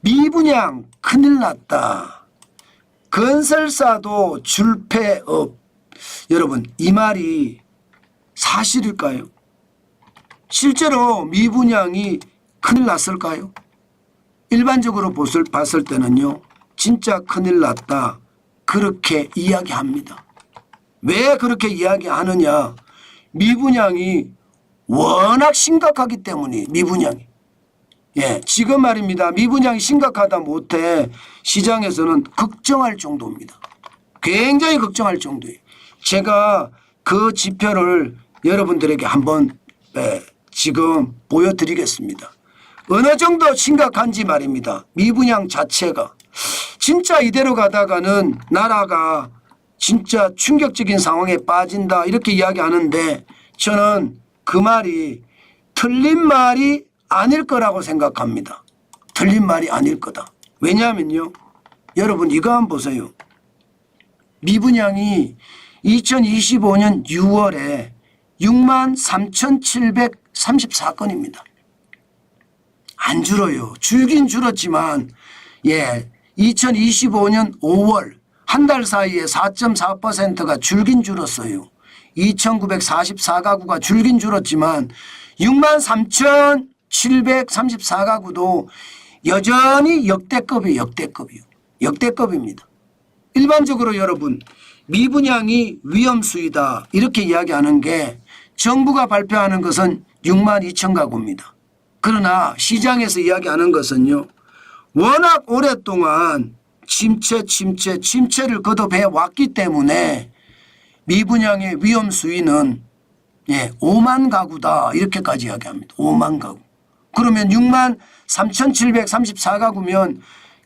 미분양 큰일 났다. 건설사도 줄폐업. 여러분 이 말이 사실일까요? 실제로 미분양이 큰일 났을까요? 일반적으로 봤을, 봤을 때는요. 진짜 큰일 났다. 그렇게 이야기합니다. 왜 그렇게 이야기하느냐. 미분양이 워낙 심각하기 때문에 미분양이. 예, 지금 말입니다. 미분양이 심각하다 못해 시장에서는 걱정할 정도입니다. 굉장히 걱정할 정도예요. 제가 그 지표를 여러분들에게 한번 예, 지금 보여드리겠습니다. 어느 정도 심각한지 말입니다. 미분양 자체가 진짜 이대로 가다가는 나라가 진짜 충격적인 상황에 빠진다 이렇게 이야기하는데 저는 그 말이 틀린 말이 아닐 거라고 생각합니다. 틀린 말이 아닐 거다. 왜냐하면요. 여러분 이거 한번 보세요. 미분양이 2025년 6월에 6만 3,734건입니다. 안 줄어요. 줄긴 줄었지만 예, 2025년 5월 한 달 사이에 4.4%가 줄긴 줄었어요. 2,944가구가 줄긴 줄었지만 6만 3,734가구도 여전히 역대급이에요. 역대급이요. 역대급입니다. 일반적으로 여러분 미분양이 위험수위다 이렇게 이야기하는 게 정부가 발표하는 것은 6만 2천 가구입니다. 그러나 시장에서 이야기하는 것은요. 워낙 오랫동안 침체 침체 침체를 거듭해 왔기 때문에 미분양의 위험 수위는 예, 5만 가구다 이렇게까지 이야기합니다. 5만 가구. 그러면 6만 3,734가구면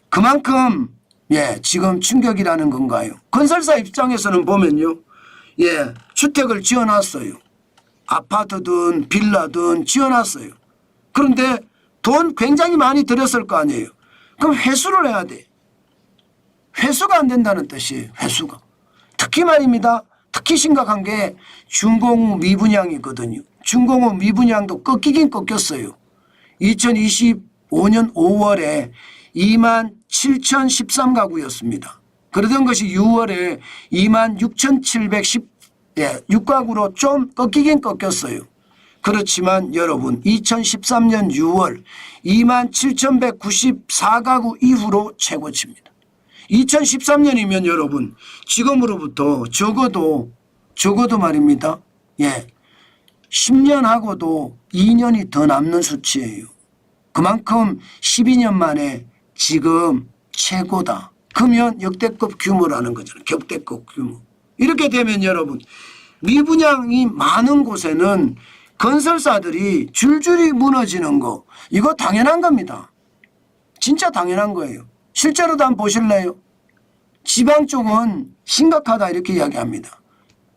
그만큼 예, 지금 충격이라는 건가요? 건설사 입장에서는 보면요. 예, 주택을 지어놨어요. 아파트든 빌라든 지어놨어요. 그런데 돈 굉장히 많이 들였을 거 아니에요. 그럼 회수를 해야 돼. 회수가 안 된다는 뜻이에요. 회수가. 특히 말입니다. 특히 심각한 게 중공업 미분양이거든요. 중공업 미분양도 꺾이긴 꺾였어요. 2025년 5월에 2만 7,013가구였습니다. 그러던 것이 6월에 2만 6,710 예, 6가구로 좀 꺾이긴 꺾였어요. 그렇지만 여러분 2013년 6월 2만 7,194가구 이후로 최고치입니다. 2013년이면 여러분 지금으로부터 적어도 적어도 말입니다. 예. 10년 하고도 2년이 더 남는 수치예요. 그만큼 12년 만에 지금 최고다. 그러면 역대급 규모라는 거잖아요. 격대급 규모. 이렇게 되면 여러분 미분양이 많은 곳에는 건설사들이 줄줄이 무너지는 거 이거 당연한 겁니다. 진짜 당연한 거예요. 실제로도 한번 보실래요? 지방 쪽은 심각하다 이렇게 이야기합니다.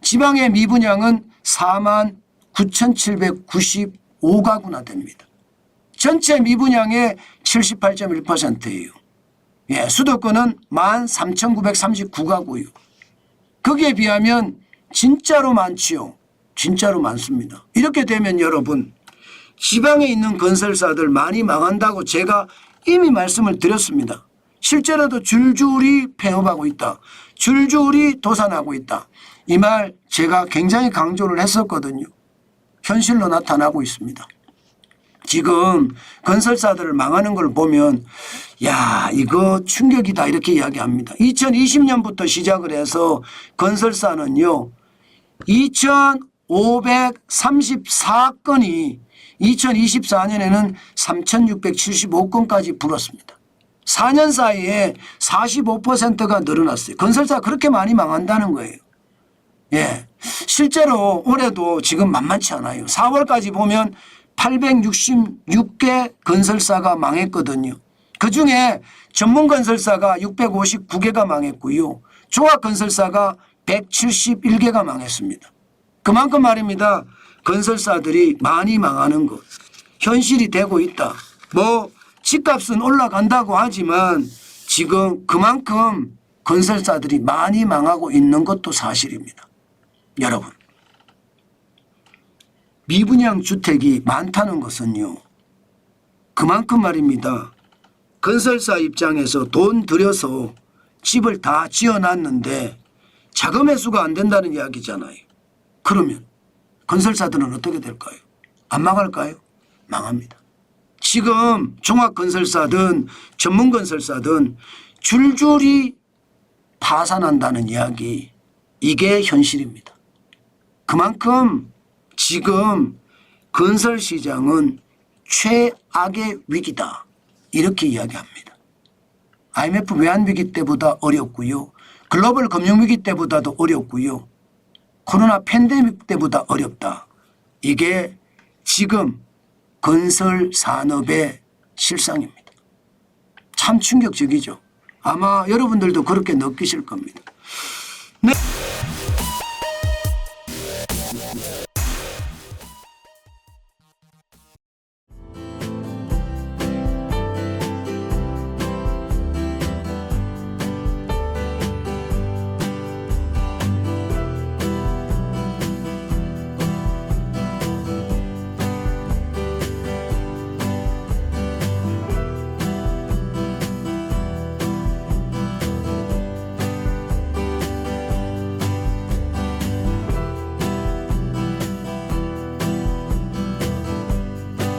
지방의 미분양은 4만 9,795가구나 됩니다. 전체 미분양의 78.1%예요. 예, 수도권은 13,939가구요. 거기에 비하면 진짜로 많지요. 진짜로 많습니다. 이렇게 되면 여러분 지방에 있는 건설사들 많이 망한다고 제가 이미 말씀을 드렸습니다. 실제로도 줄줄이 폐업하고 있다. 줄줄이 도산하고 있다. 이 말 제가 굉장히 강조를 했었거든요. 현실로 나타나고 있습니다. 지금 건설사들을 망하는 걸 보면 야 이거 충격이다 이렇게 이야기합니다. 2020년부터 시작을 해서 건설사는요 2,534건이 2024년에는 3,675건까지 불었습니다. 4년 사이에 45%가 늘어났어요. 건설사 그렇게 많이 망한다는 거예요. 예. 실제로 올해도 지금 만만치 않아요. 4월까지 보면 866개 건설사가 망했거든요. 그 중에 전문 건설사가 659개가 망했고요. 종합 건설사가 171개가 망했습니다. 그만큼 말입니다. 건설사들이 많이 망하는 것. 현실이 되고 있다. 뭐 집값은 올라간다고 하지만 지금 그만큼 건설사들이 많이 망하고 있는 것도 사실입니다. 여러분. 미분양 주택이 많다는 것은요. 그만큼 말입니다. 건설사 입장에서 돈 들여서 집을 다 지어놨는데 자금 회수가 안 된다는 이야기잖아요. 그러면 건설사들은 어떻게 될까요? 안 망할까요? 망합니다. 지금 종합건설사든 전문건설사든 줄줄이 파산한다는 이야기 이게 현실입니다. 그만큼 지금 건설 시장은 최악의 위기다. 이렇게 이야기합니다. IMF 외환 위기 때보다 어렵고요. 글로벌 금융 위기 때보다도 어렵고요. 코로나 팬데믹 때보다 어렵다. 이게 지금 건설 산업의 실상입니다. 참 충격적이죠. 아마 여러분들도 그렇게 느끼실 겁니다.